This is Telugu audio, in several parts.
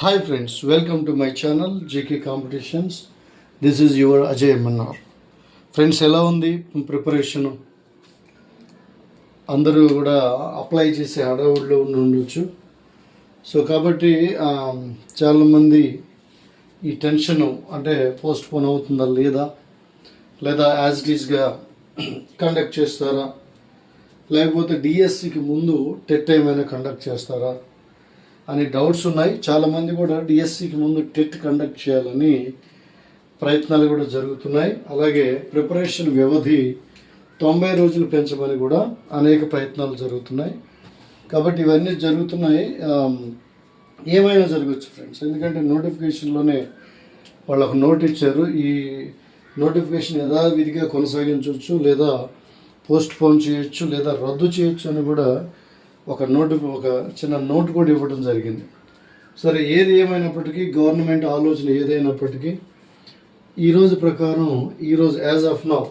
Hi friends welcome to my channel GK competitions this is your Ajay MNR friends ఎలా ఉంది? ప్రిపరేషను అందరూ కూడా అప్లై చేసే హడావుడిలో ఉండి ఉండొచ్చు. సో కాబట్టి um, చాలామంది ఈ టెన్షన్ అంటే పోస్ట్ పోన్ అవుతుందా లేదా? లేదా యాజ్ ఇట్ ఈస్గా కండక్ట్ చేస్తారా? లేకపోతే డిఎస్సికి ముందు టెట్ ఏమైనా కండక్ట్ చేస్తారా? అని డౌట్స్ ఉన్నాయి. చాలామంది కూడా డిఎస్సికి ముందు టెట్ కండక్ట్ చేయాలని ప్రయత్నాలు కూడా జరుగుతున్నాయి. అలాగే ప్రిపరేషన్ వ్యవధి తొంభై రోజులు పెంచమని కూడా అనేక ప్రయత్నాలు జరుగుతున్నాయి. కాబట్టి ఇవన్నీ జరుగుతున్నాయి. ఏమైనా జరగచ్చు ఫ్రెండ్స్? ఎందుకంటే నోటిఫికేషన్లోనే వాళ్ళకు నోట్ ఇచ్చారు. ఈ నోటిఫికేషన్ యథావిధిగా కొనసాగించవచ్చు లేదా పోస్ట్ పోన్ చేయొచ్చు లేదా రద్దు చేయొచ్చు అని కూడా ఒక నోటు ఒక చిన్న నోట్ కూడా ఇవ్వడం జరిగింది. సరే ఏది ఏమైనప్పటికీ గవర్నమెంట్ ఆలోచన ఏదైనప్పటికీ ఈరోజు ప్రకారం ఈరోజు యాజ్ ఆఫ్ నౌ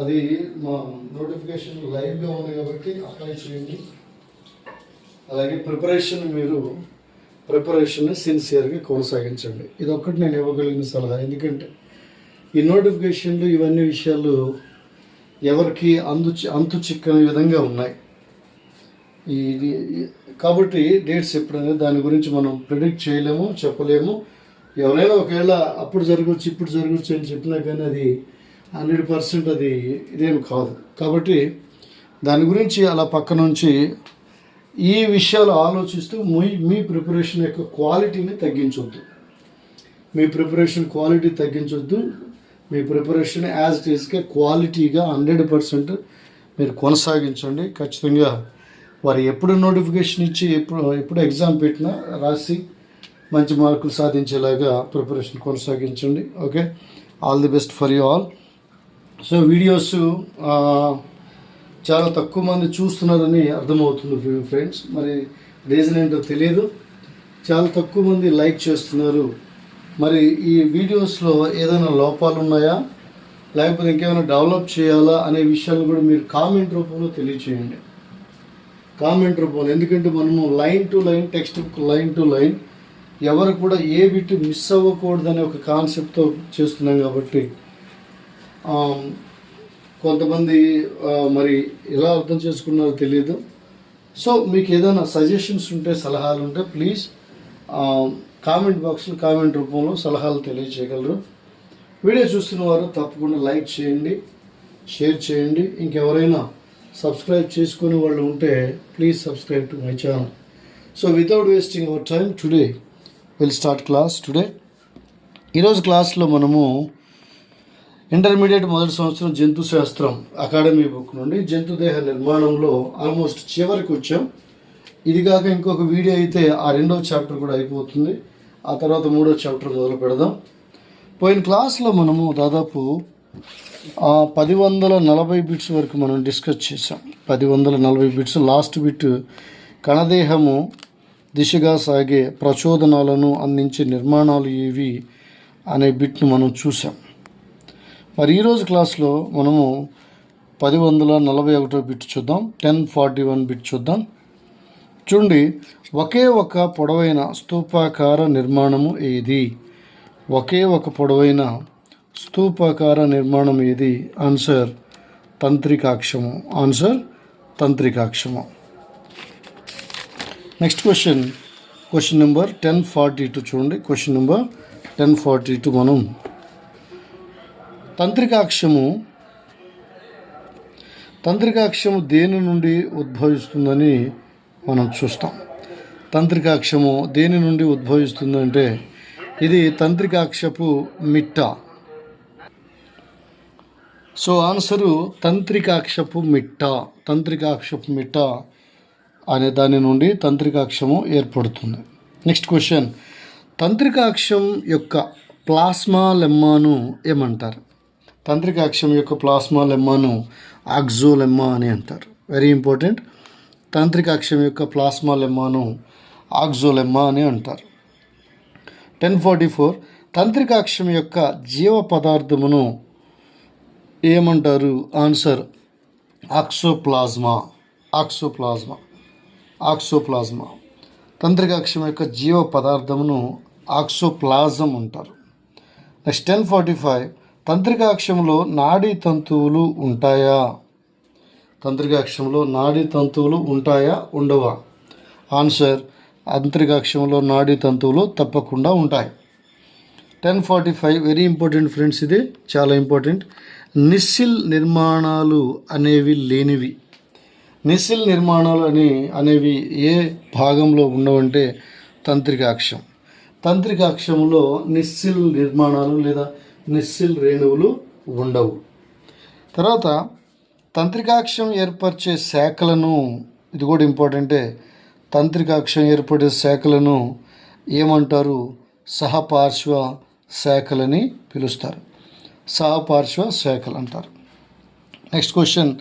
అది మా నోటిఫికేషన్ లైవ్గా ఉంది కాబట్టి అప్లై చేయండి. అలాగే ప్రిపరేషన్ మీరు ప్రిపరేషన్ సిన్సియర్గా కొనసాగించండి. ఇది ఒక్కటి నేను ఇవ్వగలిగిన సలహా. ఎందుకంటే ఈ నోటిఫికేషన్లు ఇవన్నీ విషయాలు ఎవరికి అందు అంతు చిక్కని విధంగా ఉన్నాయి. ఈ కాబట్టి డేట్స్ ఎప్పుడైనా దాని గురించి మనం ప్రిడిక్ట్ చేయలేము చెప్పలేము. ఎవరైనా ఒకవేళ అప్పుడు జరగవచ్చు ఇప్పుడు జరగవచ్చు అని చెప్పినా కానీ అది హండ్రెడ్ పర్సెంట్ అది ఇదేం కాదు. కాబట్టి దాని గురించి అలా పక్క నుంచి ఈ విషయాలు ఆలోచిస్తూ మీ మీ ప్రిపరేషన్ యొక్క క్వాలిటీని తగ్గించొద్దు. మీ ప్రిపరేషన్ క్వాలిటీ తగ్గించొద్దు. మీ ప్రిపరేషన్ యాజ్ ఇట్ ఈస్గా క్వాలిటీగా హండ్రెడ్ పర్సెంట్ మీరు కొనసాగించండి. ఖచ్చితంగా వారు ఎప్పుడు నోటిఫికేషన్ ఇచ్చి ఎప్పుడు ఎప్పుడు ఎగ్జామ్ పెట్టినా రాసి మంచి మార్కులు సాధించేలాగా ప్రిపరేషన్ కొనసాగించండి okay? All the best for you all. So videos చాలా తక్కువ మంది చూస్తున్నారని అర్థమవుతుంది ఫ్రెండ్స్. మరి రీజన్ ఏంటో తెలియదు చాలా తక్కువ మంది లైక్ చేస్తున్నారు. మరి ఈ వీడియోస్లో ఏదైనా లోపాలు ఉన్నాయా? లేకపోతే ఇంకేమైనా డెవలప్ చేయాలా అనే విషయాలు కూడా మీరు కామెంట్ రూపంలో తెలియచేయండి. కామెంట్ రూపంలో. ఎందుకంటే మనము line to line text book line to line ఎవరు కూడా ఏ బిట్ మిస్ అవ్వకూడదనే ఒక కాన్సెప్ట్తో చేస్తున్నాం కాబట్టి కొంతమంది మరి ఎలా అర్థం చేసుకున్నారో తెలియదు సో మీకు ఏదైనా సజెషన్స్ ఉంటే సలహాలు ఉంటే ప్లీజ్ కామెంట్ బాక్స్లో కామెంట్ రూపంలో సలహాలు తెలియచేయగలరు. వీడియో చూస్తున్న వారు తప్పకుండా లైక్ చేయండి షేర్ చేయండి. ఇంకెవరైనా సబ్స్క్రైబ్ చేసుకునే వాళ్ళు ఉంటే please subscribe to my channel. So without wasting our time today will start class today ఈరోజు క్లాస్లో మనము ఇంటర్మీడియట్ మొదటి సంవత్సరం జంతు శాస్త్రం అకాడమీ బుక్ నుండి జంతు దేహ నిర్మాణంలో ఆల్మోస్ట్ చివరికి వచ్చాం. ఇది కాక ఇంకొక వీడియో అయితే ఆ రెండో చాప్టర్ కూడా అయిపోతుంది. ఆ తర్వాత మూడో చాప్టర్ మొదలు పెడదాం. పోయిన క్లాస్లో మనము దాదాపు పది వందల నలభై బిట్స్ వరకు మనం డిస్కస్ చేసాం పది వందల నలభై బిట్స్ లాస్ట్ బిట్ కణదేహము దిశగా సాగే ప్రచోదనాలను అందించే నిర్మాణాలు ఏవి అనే బిట్ను మనం చూసాం మరి ఈరోజు క్లాస్లో మనము పది వందల నలభై ఒకటో బిట్ చూద్దాం. టెన్ ఫార్టీ వన్ బిట్ చూద్దాం. చూడండి ఒకే ఒక పొడవైన స్తూపాకార నిర్మాణము ఏది? ఒకే ఒక పొడవైన స్తూపాకార నిర్మాణం ఏది? ఆన్సర్ తంత్రికాక్షము. Answer తంత్రికాక్షము. Next question question number ten forty two చూడండి. Question number ten forty two మనం. తంత్రికాక్షము. తంత్రికాక్షము దేని నుండి ఉద్భవిస్తుందని మనం చూస్తాం. తంత్రికాక్షము దేని నుండి ఉద్భవిస్తుందంటే ఇది తంత్రికాక్షపు మిట్ట. సో ఆన్సరు తంత్రికాక్షపు మిట్ట తంత్రికాక్షపు మిట్ట అనే దాని నుండి తంత్రికాక్షము ఏర్పడుతుంది. నెక్స్ట్ క్వశ్చన్ తంత్రికాక్షం యొక్క ప్లాస్మా లెమ్మాను ఏమంటారు? తంత్రికాక్షం యొక్క ప్లాస్మా లెమ్మాను ఆక్జోలెమ్మా అని అంటారు. వెరీ ఇంపార్టెంట్ తంత్రికాక్షం యొక్క ప్లాస్మా లెమ్మాను ఆక్జోలెమ్మా అని అంటారు. టెన్ ఫార్టీ ఫోర్ తంత్రికాక్షం యొక్క జీవ పదార్థమును ఏమంటారు? ఆన్సర్ ఆక్సోప్లాజ్మా ఆక్సోప్లాజ్మా ఆక్సోప్లాజ్మా తంత్రికాక్షం యొక్క జీవ పదార్థమును ఆక్సోప్లాజం అంటారు. Next ten forty five. తంత్రికాక్షంలో నాడీ తంతువులు ఉంటాయా? తంత్రికాక్షంలో నాడీ తంతువులు ఉంటాయా? ఉండవా? ఆన్సర్ అంతరికాక్షంలో నాడీ తంతువులు తప్పకుండా ఉంటాయి. Ten forty five. Very important friends ఇది. చాలా ఇంపార్టెంట్. నిస్సిల్ నిర్మాణాలు అనేవి లేనివి. నిస్సిల్ నిర్మాణాలు అని అనేవి ఏ భాగంలో ఉండవంటే తంత్రికాక్షం. తంత్రికాక్షంలో నిస్సిల్ నిర్మాణాలు లేదా నిస్సిల్ రేణువులు ఉండవు. తర్వాత తంత్రికాక్షం ఏర్పరిచే శాఖలను ఇది కూడా ఇంపార్టెంటే తంత్రికాక్షం ఏర్పడే శాఖలను ఏమంటారు? సహపార్శ్వ శాఖలని పిలుస్తారు. సహపార్శ్వ శాఖలు అంటారు. Next question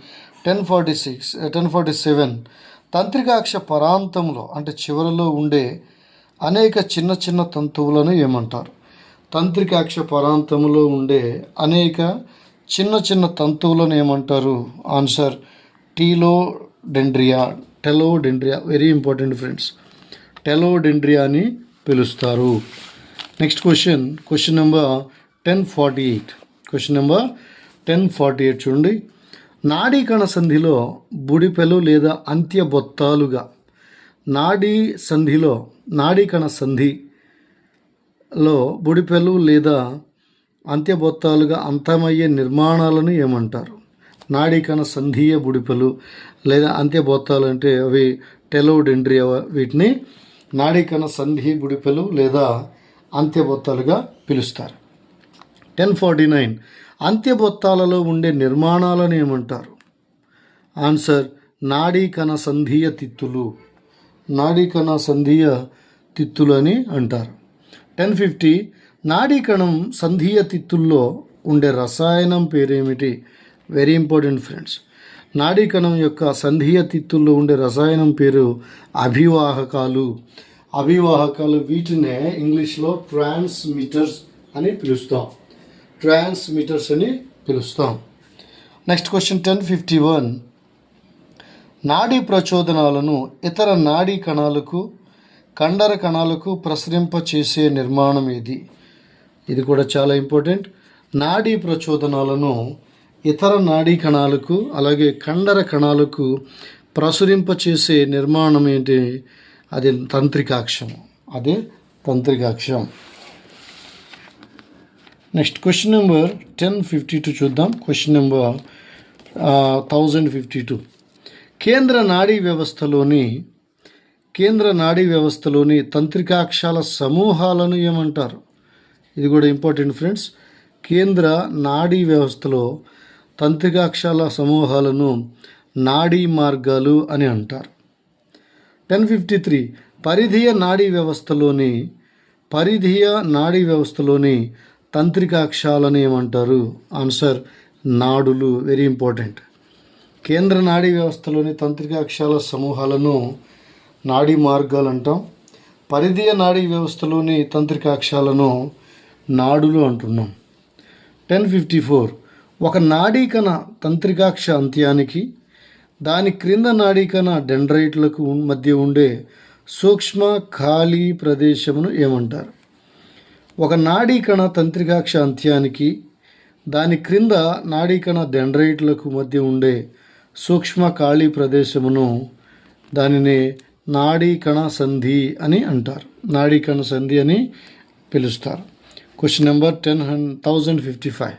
ten forty six ten forty seven తంత్రికాక్ష పరాంతంలో అంటే చివరలో ఉండే అనేక చిన్న చిన్న తంతువులను ఏమంటారు? తంత్రికాక్ష పరాంతంలో ఉండే అనేక చిన్న చిన్న తంతువులను ఏమంటారు? Answer telodendria telodendria very important friends telodendria అని పిలుస్తారు. Next question question number ten forty eight question number ten forty eight చూడండి. నాడీ కణ సంధిలో బుడిపెలు లేదా అంత్యబొత్తాలుగా నాడీ సంధిలో నాడీ కణ సంధిలో బుడిపెలు లేదా అంత్యబొత్తాలుగా అంతమయ్యే నిర్మాణాలను ఏమంటారు? నాడీ కణ సంధీయ బుడిపెలు లేదా అంత్యబొత్తాలు అంటే అవి టెలోడెండ్రి వీటిని నాడీ కణ సంధి బుడిపెలు లేదా అంత్యబొత్తాలుగా పిలుస్తారు. టెన్ ఫార్టీ నైన్ అంత్యబొత్తాలలో ఉండే నిర్మాణాలను ఏమంటారు? ఆన్సర్ నాడీ కణ సంధీయ తిత్తులు. నాడీ కణ సంధీయ తిత్తులు అని అంటారు. టెన్ ఫిఫ్టీ నాడీ కణం సంధీయ తిత్తుల్లో ఉండే రసాయనం పేరేమిటి? వెరీ ఇంపార్టెంట్ ఫ్రెండ్స్ నాడీ కణం యొక్క సంధీయ తిత్తుల్లో ఉండే రసాయనం పేరు అభివాహకాలు. అభివాహకాలు వీటినే ఇంగ్లీష్లో ట్రాన్స్మిటర్స్ అని పిలుస్తాం. ట్రాన్స్మిటర్స్ అని పిలుస్తాం. Next question ten fifty one నాడీ ప్రచోదనాలను ఇతర నాడీ కణాలకు కండర కణాలకు ప్రసరింప చేసే నిర్మాణం ఇది ఇది కూడా చాలా ఇంపార్టెంట్ నాడీ ప్రచోదనాలను ఇతర నాడీ కణాలకు అలాగే కండర కణాలకు ప్రసురింప చేసే నిర్మాణం ఏంటి? అది తంత్రికాక్షం అదే తంత్రికాక్షం. Next question number ten fifty two చూద్దాం. Question number thousand fifty two. కేంద్ర నాడీ వ్యవస్థలోని కేంద్ర నాడీ వ్యవస్థలోని తంత్రికాక్షాల సమూహాలను ఏమంటారు? ఇది కూడా ఇంపార్టెంట్ ఫ్రెండ్స్. కేంద్ర నాడీ వ్యవస్థలో తంత్రికాక్షాల సమూహాలను నాడీ మార్గాలు అని అంటారు. Ten fifty three. పరిధీయ నాడీ వ్యవస్థలోని పరిధీయ నాడీ వ్యవస్థలోని తంత్రికాక్షాలని ఏమంటారు ఆన్సర్ నాడులు వెరీ ఇంపార్టెంట్. కేంద్ర నాడీ వ్యవస్థలోని తంత్రికాక్షాల సమూహాలను నాడీ మార్గాలు అంటాం పరిధీయ నాడీ వ్యవస్థలోని తంత్రికాక్షాలను నాడులు అంటున్నాం. Ten fifty four. ఒక నాడీకణ తంత్రికాక్ష అంత్యానికి దాని క్రింద నాడీకణ డెండ్రైట్లకు మధ్య ఉండే సూక్ష్మ ఖాళీ ప్రదేశమును ఏమంటారు? ఒక నాడీకణ తంత్రికాక్ష అంత్యానికి దాని క్రింద నాడీకణ డెండ్రైట్లకు మధ్య ఉండే సూక్ష్మ ఖాళీ ప్రదేశమును దానిని నాడీకణ సంధి అని అంటారు. నాడీకణ సంధి అని పిలుస్తారు. Question number ten thousand fifty five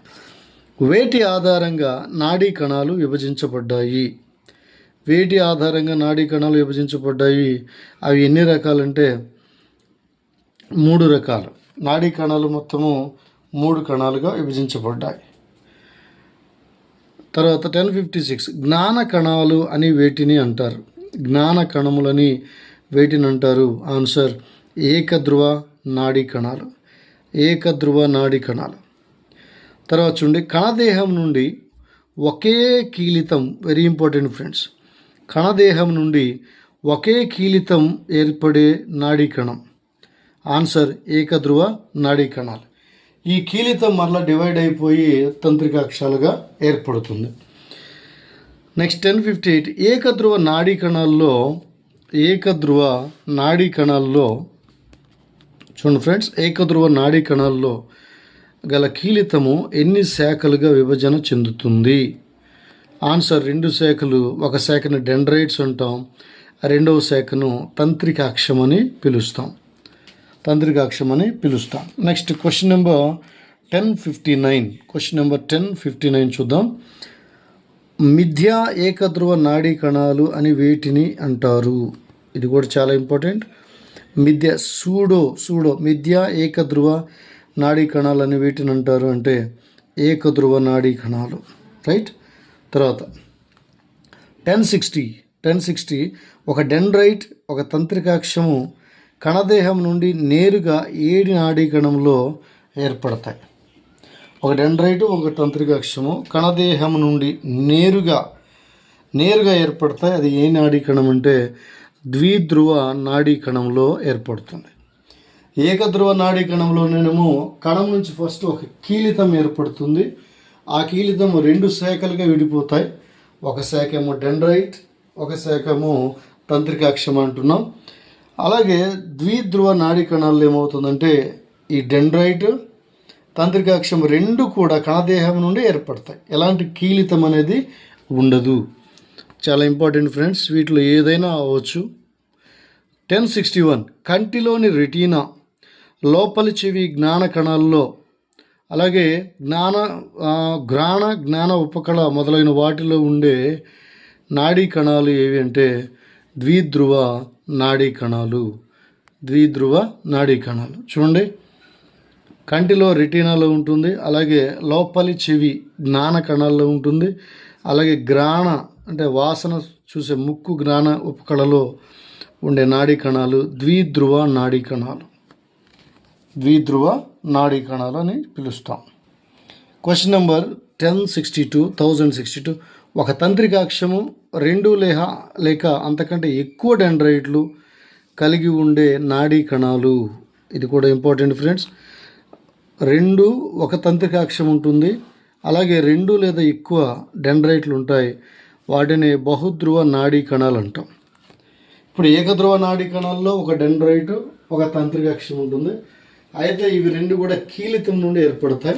వేటి ఆధారంగా నాడీ కణాలు విభజించబడ్డాయి? వేటి ఆధారంగా నాడీ కణాలు విభజించబడ్డాయి? అవి ఎన్ని రకాలంటే మూడు రకాలు. నాడీ కణాలు మొత్తము మూడు కణాలుగా విభజించబడ్డాయి. తర్వాత టెన్ ఫిఫ్టీ సిక్స్. జ్ఞాన కణాలు అని వేటిని అంటారు? జ్ఞాన కణములని వేటిని అంటారు? ఆన్సర్ ఏకధ్రువ నాడీ కణాలు. ఏకధ్రువ నాడీ కణాలు. తర్వాత చూడండి కణదేహం నుండి ఒకే కీలితం వెరీ ఇంపార్టెంట్ ఫ్రెండ్స్ కణదేహం నుండి ఒకే కీలితం ఏర్పడే నాడీ కణం. ఆన్సర్ ఏకధ్రువ నాడీ కణాలు. ఈ కీలితం మరలా డివైడ్ అయిపోయి తంత్రికాక్షాలుగా ఏర్పడుతుంది. నెక్స్ట్ టెన్ ఫిఫ్టీ ఎయిట్ ఏకధ్రువ నాడీ కణాల్లో ఏకధ్రువ నాడీ కణాల్లో చూడండి ఫ్రెండ్స్ ఏకధ్రువ నాడీ కణాల్లో గల కీలితము ఎన్ని శాఖలుగా విభజన చెందుతుంది? ఆన్సర్ రెండు శాఖలు ఒక శాఖను డెండ్రైట్స్ అంటాం రెండవ శాఖను తంత్రికాక్షం అని పిలుస్తాం. తంత్రికాక్షం అని పిలుస్తాం. Next question number ten fifty nine question number ten fifty nine చూద్దాం. మిథ్యా ఏకధ్రువ నాడీ కణాలు అని వేటిని అంటారు? ఇది కూడా చాలా ఇంపార్టెంట్ మిథ్య సూడో సూడో మిథ్యా ఏకధ్రువ నాడీ కణాలు అని వేటిని అంటారు అంటే ఏకధ్రువ నాడీ కణాలు. రైట్ తర్వాత టెన్ సిక్స్టీ టెన్ సిక్స్టీ ఒక డెన్ రైట్ ఒక తంత్రికాక్షము కణదేహం నుండి నేరుగా ఏడి నాడీ కణంలో ఏర్పడతాయి. ఒక డెండ్రైటు ఒక తంత్రికాక్షము కణదేహం నుండి నేరుగా నేరుగా ఏర్పడతాయి. అది ఏ నాడీ కణం అంటే ద్విధ్రువ నాడీ కణంలో ఏర్పడుతుంది. ఏకధ్రువ నాడీ కణంలోనేమో కణం నుంచి ఫస్ట్ ఒక కీలితం ఏర్పడుతుంది. ఆ కీలితం రెండు శాఖలుగా విడిపోతాయి. ఒక శాఖ ఏమో డెండ్రైట్ ఒక శాఖ ఏమో తంత్రికాక్షం అంటున్నాం. అలాగే ద్విధ్రువ నాడీ కణాల్లో ఏమవుతుందంటే ఈ డెండ్రైట్ తంత్రికాక్షం రెండు కూడా కణదేహం నుండి ఏర్పడతాయి. ఎలాంటి కీలితం అనేది ఉండదు. చాలా ఇంపార్టెంట్ ఫ్రెండ్స్ వీటిలో ఏదైనా అవ్వచ్చు. టెన్ సిక్స్టీ వన్ కంటిలోని రెటీనా లోపలి చెవి జ్ఞాన కణాల్లో అలాగే జ్ఞాన ఆ, ఘ్రాణ జ్ఞాన ఉపకళ మొదలైన వాటిలో ఉండే నాడీ కణాలు ఏవి అంటే ద్విధ్రువ నాడీ కణాలు. ద్విధ్రువ నాడీ కణాలు. చూడండి. కంటిలో రెటీనాలో ఉంటుంది. అలాగే లోపలి చెవి జ్ఞాన కణాల్లో ఉంటుంది. అలాగే గ్రాణ అంటే వాసన చూసే ముక్కు జ్ఞాన ఉపకళలో ఉండే నాడీ కణాలు ద్విధ్రువ నాడీ కణాలు. ద్విధ్రువ నాడీ కణాలు అని పిలుస్తాం. Question number ten sixty two thousand sixty two ఒక తంత్రికాక్షము రెండు లేహ లేక అంతకంటే ఎక్కువ డెండ్రైట్లు కలిగి ఉండే నాడీ కణాలు. ఇది కూడా ఇంపార్టెంట్ ఫ్రెండ్స్. రెండు ఒక తంత్రికాక్షం ఉంటుంది. అలాగే రెండు లేదా ఎక్కువ డెండ్రైట్లు ఉంటాయి. వాటిని బహుధ్రువ నాడీ కణాలు అంటాం. ఇప్పుడు ఏకధ్రువ నాడీ కణాల్లో ఒక డెండ్రైట్ ఒక తంత్రికాక్షం ఉంటుంది. అయితే ఇవి రెండు కూడా కీలితం నుండి ఏర్పడతాయి.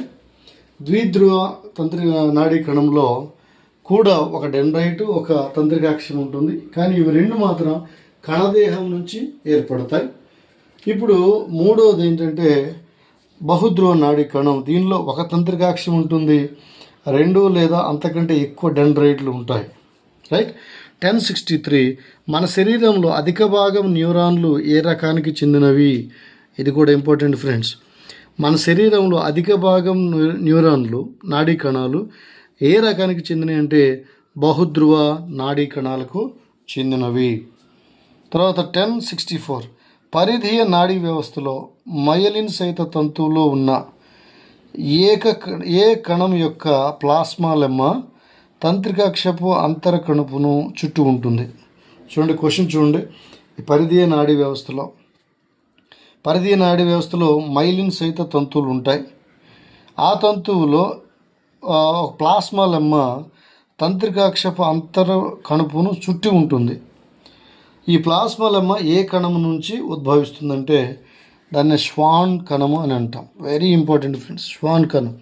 ద్విధ్రువ తంత్రి నాడీ కణంలో కూడా ఒక డెండ్రైట్ ఒక తంత్రికాక్షం ఉంటుంది. కానీ ఇవి రెండు మాత్రం కణదేహం నుంచి ఏర్పడతాయి. ఇప్పుడు మూడవది ఏంటంటే బహుధ్రువ నాడీ కణం. దీనిలో ఒక తంత్రికాక్షం ఉంటుంది. రెండు లేదా అంతకంటే ఎక్కువ డెండ్రైట్లు ఉంటాయి. రైట్? Ten sixty three. మన శరీరంలో అధిక భాగం న్యూరాన్లు ఏ రకానికి చెందినవి? ఇది కూడా ఇంపార్టెంట్ ఫ్రెండ్స్. మన శరీరంలో అధిక భాగం న్యూ- న్యూరాన్లు నాడీ కణాలు ఏ రకానికి చెందినవి అంటే బహుధ్రువ నాడీ కణాలకు చెందినవి. తర్వాత టెన్ సిక్స్టీ ఫోర్. పరిధీయ నాడీ వ్యవస్థలో మయలిన్ సహిత తంతువులో ఉన్న ఏక ఏ కణం యొక్క ప్లాస్మా లెమ్మ తంత్రికాక్షపు అంతర కణుపును చుట్టూ ఉంటుంది. చూడండి క్వశ్చన్ చూడండి. ఈ పరిధీయ నాడీ వ్యవస్థలో పరిధీయ నాడీ వ్యవస్థలో మైలిన్ సహిత తంతువులు ఉంటాయి. ఆ తంతువులో ప్లాస్మా లెమ్మ తంత్రికాక్షపు అంతర కణుపును చుట్టి ఉంటుంది. ఈ ప్లాస్మా లెమ్మ ఏ కణం నుంచి ఉద్భవిస్తుందంటే దాన్ని శ్వాన్ కణము అని అంటాం. వెరీ ఇంపార్టెంట్ ఫ్రెండ్స్ శ్వాన్ కణం.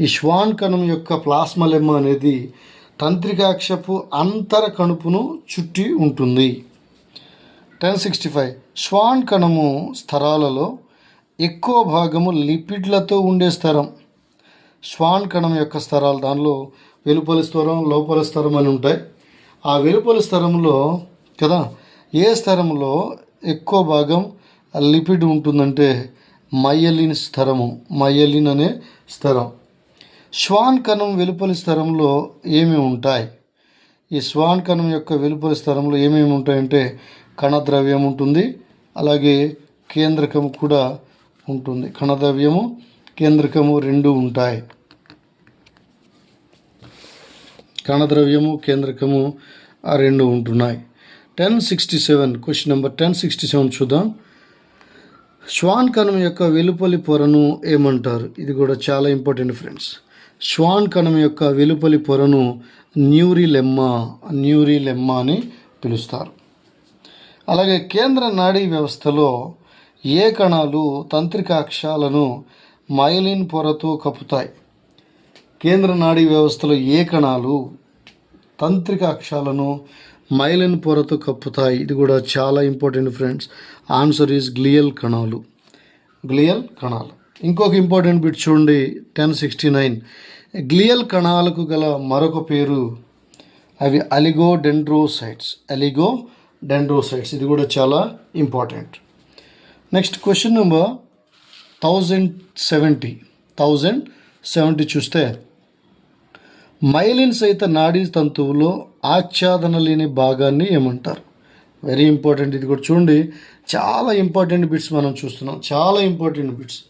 ఈ శ్వాన్ కణం యొక్క ప్లాస్మా లెమ్మ అనేది తంత్రికాక్షపు అంతర కణుపును చుట్టి ఉంటుంది. టెన్ సిక్స్టీ ఫైవ్ శ్వాన్ కణము స్థరాలలో ఎక్కువ భాగము లిపిడ్లతో ఉండే స్థరం. శ్వాన్ కణం యొక్క స్థరాలు దానిలో వెలుపలి స్థరం లోపల స్థరం అని ఉంటాయి. ఆ వెలుపలి స్థరంలో కదా ఏ స్థరంలో ఎక్కువ భాగం లిపిడ్ ఉంటుందంటే మయలిన్ స్థరము మయలిన్ అనే స్థరం. శ్వాన్ కణం వెలుపలి స్థరంలో ఏమి ఉంటాయి? ఈ శ్వాన్ కణం యొక్క వెలుపలి స్థలంలో ఏమేమి ఉంటాయంటే కణద్రవ్యం ఉంటుంది అలాగే కేంద్రకము కూడా ఉంటుంది. కణద్రవ్యము కేంద్రకము రెండు ఉంటాయి. కణద్రవ్యము కేంద్రకము ఆ రెండు ఉంటున్నాయి. Ten sixty seven question number ten sixty seven చూద్దాం. శ్వాన్ కణం యొక్క వెలుపలి పొరను ఏమంటారు? ఇది కూడా చాలా ఇంపార్టెంట్ ఫ్రెండ్స్ శ్వాన్ కణం యొక్క వెలుపలి పొరను న్యూరిలెమ్మా న్యూరిలెమ్మా అని పిలుస్తారు. అలాగే కేంద్ర నాడీ వ్యవస్థలో ఏ కణాలు తంత్రికాక్షాలను మైలిన్ పొరతో కప్పుతాయి? కేంద్ర నాడీ వ్యవస్థలో ఏ కణాలు తంత్రిక అక్షాలను మైలిన్ పొరతో కప్పుతాయి? ఇది కూడా చాలా important friends. Answer is glial కణాలు. గ్లియల్ కణాలు. ఇంకొక ఇంపార్టెంట్ బిట్ చూడండి టెన్ సిక్స్టీ నైన్. గ్లియల్ కణాలకు గల మరొక పేరు అవి అలిగో డెండ్రోసైట్స్ అలిగో డెండ్రోసైట్స్ ఇది కూడా చాలా important. Next question number thousand seventy. Thousand seventy చూస్తే మైలిన్ సహిత నాడీ తంతువులో ఆచ్ఛాదన లేని భాగాన్ని ఏమంటారు? వెరీ ఇంపార్టెంట్ ఇది కూడా చూడండి. చాలా ఇంపార్టెంట్ బిట్స్ మనం చూస్తున్నాం. చాలా ఇంపార్టెంట్ బిట్స్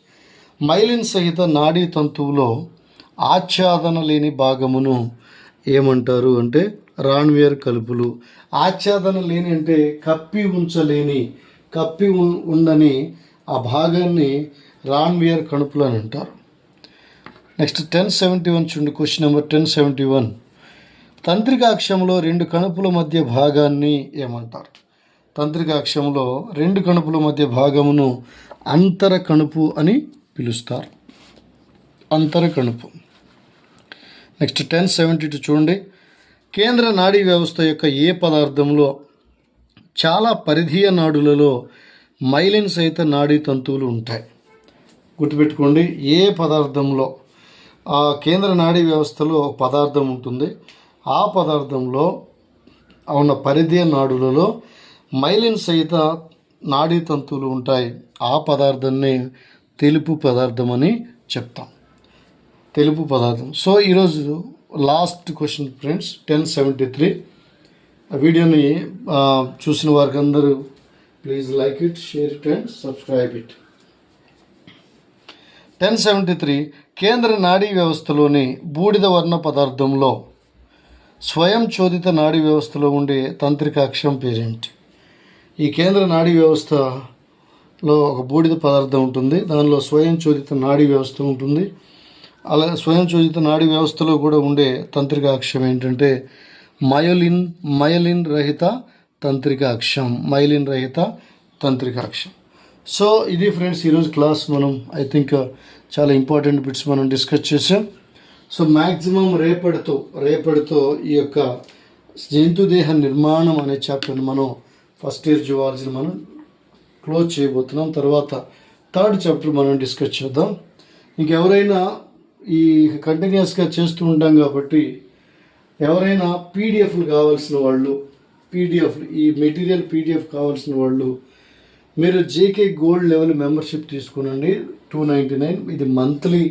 మైలిన్ సహిత నాడీ తంతువులో ఆచ్ఛాదన లేని భాగమును ఏమంటారు అంటే రాన్వేర్ కలుపులు. ఆచ్ఛాదన లేని అంటే కప్పి ఉంచలేని కప్పి ఉం- ఉండని ఆ భాగాన్ని రాన్వేర్ కణుపులు అని అంటారు. నెక్స్ట్ టెన్ సెవెంటీ వన్ చూడండి question number ten seventy one. తంత్రికాక్షంలో రెండు కణుపుల మధ్య భాగాన్ని ఏమంటారు? తంత్రికాక్షంలో రెండు కణుపుల మధ్య భాగమును అంతర కణుపు అని పిలుస్తారు. అంతర కణుపు. నెక్స్ట్ టెన్ సెవెంటీ టూ చూడండి కేంద్ర నాడీ వ్యవస్థ యొక్క ఏ పదార్థంలో చాలా పరిధీయ నాడులలో మైలిన్ సహిత నాడీ తంతువులు ఉంటాయి? గుర్తుపెట్టుకోండి ఏ పదార్థంలో? ఆ కేంద్ర నాడీ వ్యవస్థలో ఒక పదార్థం ఉంటుంది. ఆ పదార్థంలో ఉన్న పరిధీయ నాడులలో మైలిన్ సహిత నాడీ తంతువులు ఉంటాయి. ఆ పదార్థాన్ని తెలుపు పదార్థం అని చెప్తాం. తెలుపు పదార్థం. సో ఈరోజు last question friends ten seventy three వీడియోని చూసిన వారికి అందరూ please like it share it and subscribe it. Ten seventy three కేంద్ర నాడీ వ్యవస్థలోని బూడిద వర్ణ పదార్థంలో స్వయం చోదిత నాడీ వ్యవస్థలో ఉండే తంత్రిక అక్షం పేరేంటి ఈ కేంద్ర నాడీ వ్యవస్థలో ఒక బూడిద పదార్థం ఉంటుంది. దానిలో స్వయం చోదిత నాడీ వ్యవస్థ ఉంటుంది. అలా స్వయం చోదిత నాడీ వ్యవస్థలో కూడా ఉండే తంత్రిక అక్షం ఏంటంటే మయోలిన్ మయలిన్ రహిత తంత్రిక అక్షం మైలిన్ రహిత తంత్రిక అక్షం సో ఇది ఫ్రెండ్స్ ఈరోజు క్లాస్ మనం ఐ థింక్ uh, చాలా ఇంపార్టెంట్ బిట్స్ మనం డిస్కస్ చేసాం. సో మ్యాక్సిమం రేపటితో రేపటితో ఈ యొక్క జంతుదేహ నిర్మాణం అనే చాప్టర్ని మనం ఫస్ట్ ఇయర్ జువాలజీని మనం క్లోజ్ చేయబోతున్నాం. తర్వాత థర్డ్ చాప్టర్ మనం డిస్కస్ చేద్దాం. ఇంకెవరైనా ఈ కంటిన్యూస్గా చేస్తూ ఉంటాం కాబట్టి ఎవరైనా పీడిఎఫ్లు కావాల్సిన వాళ్ళు పీడిఎఫ్ ఈ మెటీరియల్ పీడిఎఫ్ కావాల్సిన వాళ్ళు మీరు జేకే గోల్డ్ లెవెల్ మెంబర్షిప్ తీసుకునండి. టూ నైంటీ నైన్ ఇది మంత్లీ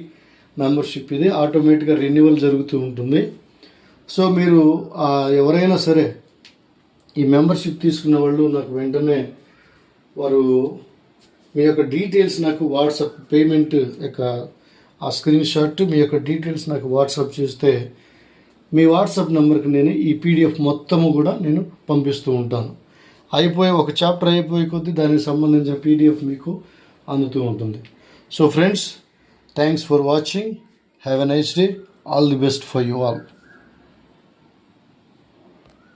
మెంబర్షిప్ ఇది. ఆటోమేటిక్గా రెన్యువల్ జరుగుతూ ఉంటుంది. సో మీరు ఎవరైనా సరే ఈ మెంబర్షిప్ తీసుకున్న వాళ్ళు నాకు వెంటనే వారు మీ యొక్క డీటెయిల్స్ నాకు వాట్సాప్ పేమెంట్ యొక్క ఆ స్క్రీన్ షాట్ మీ యొక్క డీటెయిల్స్ నాకు వాట్సాప్ చేస్తే మీ వాట్సాప్ నెంబర్కి నేను ఈ పీడిఎఫ్ మొత్తము కూడా నేను పంపిస్తూ ఉంటాను. అయిపోయి ఒక చాప్టర్ అయిపోయే కొద్దీ దానికి సంబంధించిన పీడిఎఫ్ మీకు అందుతూ ఉంటుంది. So friends thanks for watching have a nice day all the best for you all